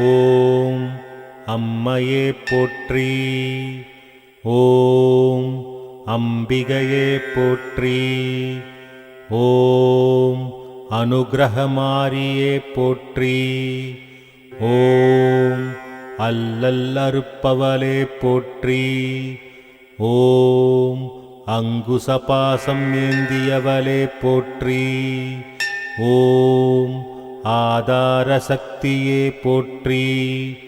ஓம் அம்மையே போற்றி. ஓம் அம்பிகையே போற்றி. ஓம் அனுகிரகமாரியே போற்றி. ஓம் அல்லல் அறுப்பவளே போற்றி. ஓம் அங்குசபாசம் ஏந்தியவளே போற்றி. ஓம் ஆதார சக்தியே போற்றி.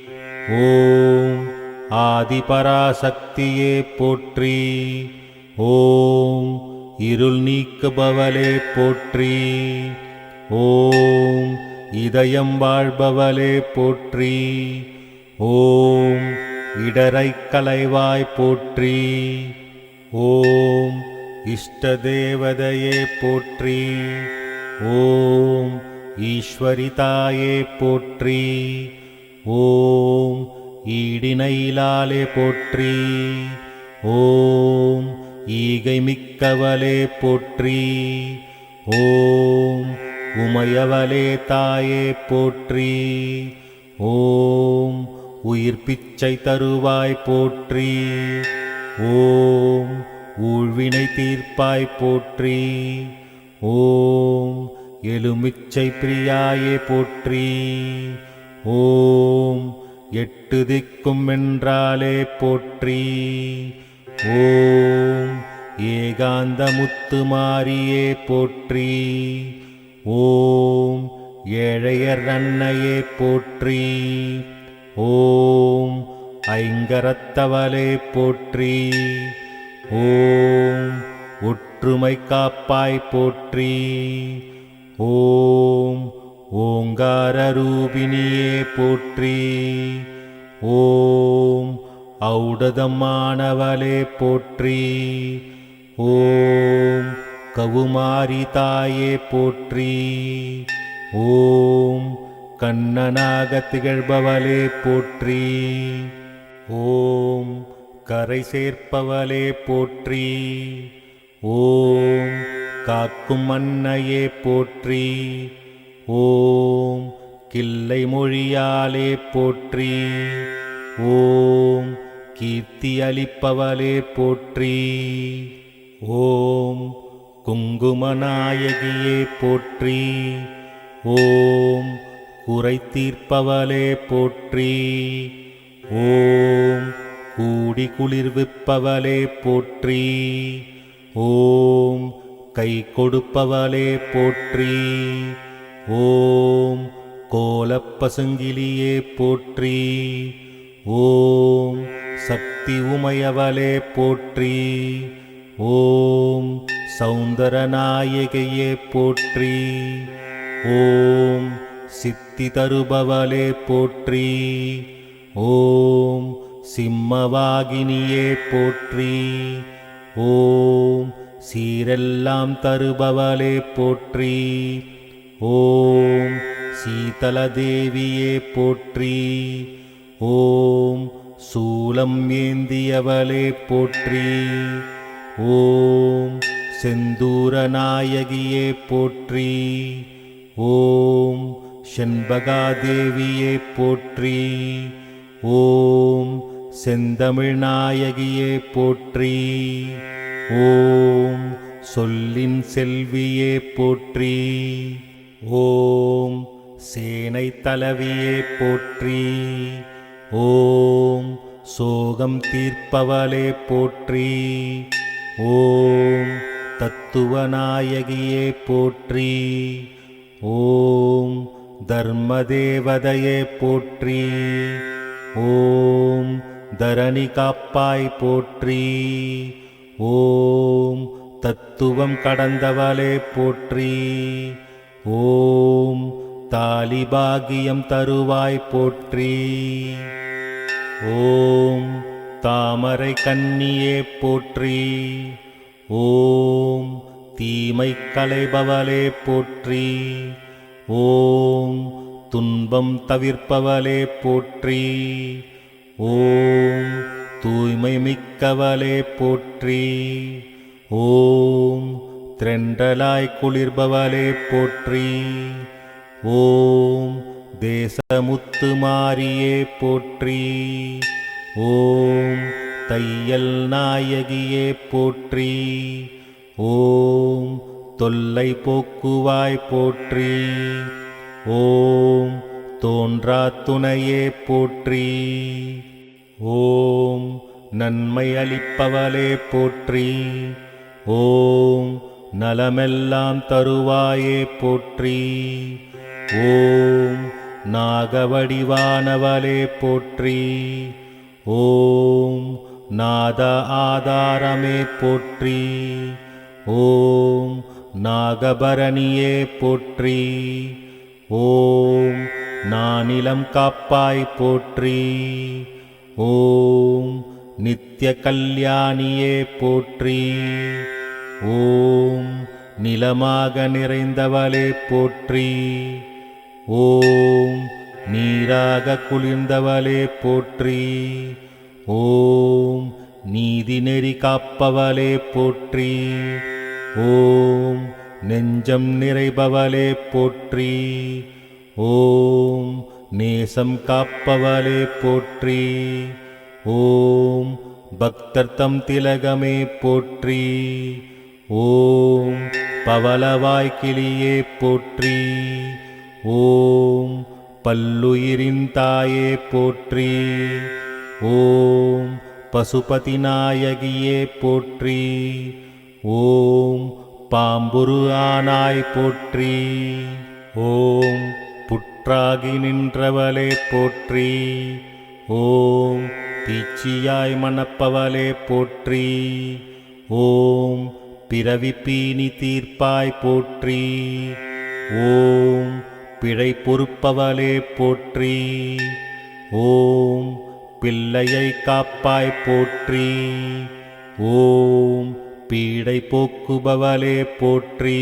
ஓம் ஆதிபராசக்தியே போற்றி. ஓம் இருள் நீக்குபவளே போற்றி. ஓம் இதயம் வாழ்பவளே போற்றி. ஓம் இடரை கலைவாய் போற்றி. ஓம் இஷ்ட தேவதையே போற்றி. ஓம் ஈஸ்வரிதாயே போற்றி. ஓம் ஈடினைலாலே போற்றி. ஓம் ஈகை மிக்கவலே போற்றி. ஓம் உமையவலே தாயே போற்றி. ஓம் உயிர் பிச்சை தருவாய் போற்றி. ஓம் ஊழ்வினை தீர்ப்பாய் போற்றி. ஓம் எலுமிச்சை பிரியாயே போற்றி. ஓம் எட்டு திக்கும் என்றாலே போற்றி. ஓம் ஏகாந்த முத்து மாரியே போற்றி. ஓம் ஏழையர் அன்னையே போற்றி. ஓம் ஐங்கரத்தவலே போற்றி. ஓம் ஒற்றுமை காப்பாய் போற்றி. ஓம் ஓங்கார ரூபிணியே போற்றி. ஓம் ஔடதமானவளே போற்றி. ஓம் கவுமாரி தாயே போற்றி. ஓம் கண்ணனாக திகழ்பவளே போற்றி. ஓம் கரை சேர்ப்பவளே போற்றி. ஓம் காக்கும் அன்னையே போற்றி. ஓம் கிள்ளை மொழியாலே போற்றி. ஓம் கீர்த்தி அளிப்பவளே போற்றி. ஓம் குங்குமநாயகியே போற்றி. ஓம் குறை தீர்ப்பவளே போற்றி. ஓம் கூடி குளிர்விப்பவளே போற்றி. ஓம் கை கொடுப்பவளே போற்றி. ஓம் கோலப்பசுங்கிலியே போற்றி. ஓம் சக்தி உமையவளே போற்றி. ஓம் சௌந்தரநாயகையே போற்றி. ஓம் சித்தி தருபவளே போற்றி. ஓம் சிம்மவாகினியே போற்றி. ஓம் சீரெல்லாம் தருபவளே போற்றி. ஓம் சீதலதேவியே போற்றி. ஓம் சூலம் ஏந்தியவளே போற்றி. ஓம் செந்தூரநாயகியே போற்றி. ஓம் செண்பகாதேவியே போற்றி. ஓம் செந்தமிழ்நாயகியே போற்றி. ஓம் சொல்லின் செல்வியே போற்றி. ஓம் சேனை தலவியே போற்றி. ஓம் சோகம் தீர்ப்பவளே போற்றி. ஓம் தத்துவநாயகியே போற்றி. ஓம் தர்மதேவதையே போற்றி. ஓம் தரணி காப்பாய் போற்றி. ஓம் தத்துவம் கடந்தவளே போற்றி. ஓம் தாலிபாகியம் தருவாய் போற்றி. ஓம் தாமரை கன்னியே போற்றி. ஓம் தீமை கலைபவளே போற்றி. ஓம் துன்பம் தவிர்ப்பவளே போற்றி. ஓம் தூய்மை மிக்கவளே போற்றி. ஓம் திரண்டலாய் குளிர்பவளே போற்றி. ஓம் தேசமுத்து மாரியே போற்றி. ஓம் தையல் நாயகியே போற்றி. ஓம் தொல்லை போக்குவாய் போற்றி. ஓம் தோன்றா துணையே போற்றி. ஓம் நன்மை அளிப்பவளே போற்றி. ஓம் நலமெல்லாம் தருவாயே போற்றி. ஓம் நாகவடிவானவளே போற்றி. ஓம் நாத ஆதாரமே போற்றி. ஓம் நாகபரணியே போற்றி. ஓம் நானிலம் காப்பாய் போற்றி. ஓம் நித்ய கல்யாணியே போற்றி. ஓம் நிலமாக நிறைந்தவளே போற்றி. ஓம் நீராக குளிர்ந்தவளே போற்றி. ஓம் நீதி நெறி காப்பவளே போற்றி. ஓம் நெஞ்சம் நிறைபவளே போற்றி. ஓம் நேசம் காப்பவளே போற்றி. ஓம் பக்தர்த்தம் திலகமே போற்றி. ஓம் பவளவாய்கிளியே போற்றி. ஓம் பல்லுயிரின் தாயே போற்றி. ஓம் பசுபதி நாயகியே போற்றி. ஓம் பாம்புரு ஆனாய் போற்றி. ஓம் புற்றாகி நின்றவளே போற்றி. ஓம் தீச்சியாய் மணப்பவளே போற்றி. ஓம் பிறவி பீனி தீர்ப்பாய் போற்றி. ஓம் பிழை பொறுப்பவளே போற்றி. ஓம் பிள்ளையை காப்பாய் போற்றி. ஓம் பீடை போக்குபவளே போற்றி.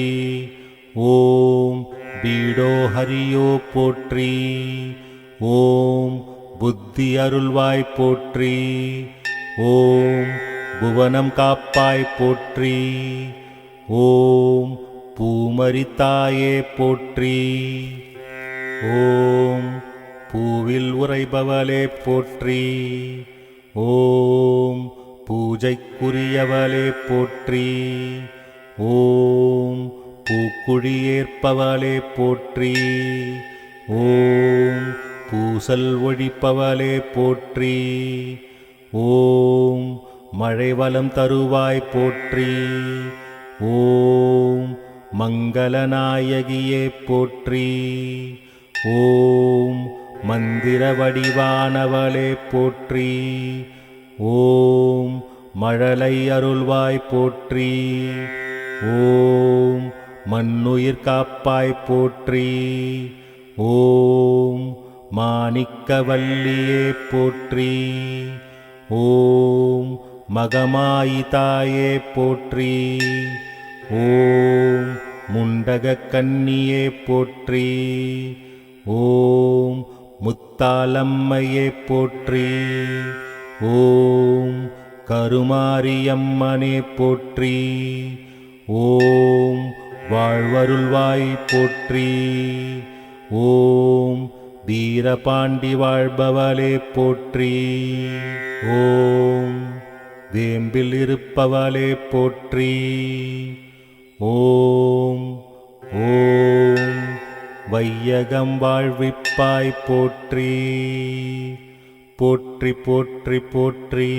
ஓம் பீடோ ஹரியோ போற்றி. ஓம் புத்தி அருள்வாய் போற்றி. ஓம் புவனம் காப்பாய் போற்றி. ஓம் பூமரித்தாயே போற்றி. ஓம் பூவில் உரைபவளே போற்றி. ஓம் பூஜைக்குரியவளே போற்றி. ஓம் பூக்குழியேற்பவளே போற்றி. ஓம் பூசல் ஒழிப்பவளே போற்றி. ஓம் மழை வளம் தருவாய் போற்றி. ஓம் மங்களநாயகியே போற்றி. ஓம் மந்திர வடிவானவளே போற்றி. ஓம் மழலை அருள்வாய் போற்றி. ஓம் மண்ணுயிர் காப்பாய் போற்றி. ஓம் மாணிக்கவல்லியே போற்றி. ஓம் மகமாயிதாயே போற்றி. ஓம் முண்டக கன்னியே போற்றி. ஓம் முத்தாலம்மையே போற்றி. ஓம் கருமாரியம்மனே போற்றி. ஓம் வாழ்வருள்வாய் போற்றி. ஓம் வீரபாண்டி வாழ்பவளே போற்றி. ஓம் வேம்பில் இருப்பவளே போற்றி. ஓம் ஓம் வையகம் வாழ்விப்பாய் போற்றி. போற்றி போற்றி போற்றி.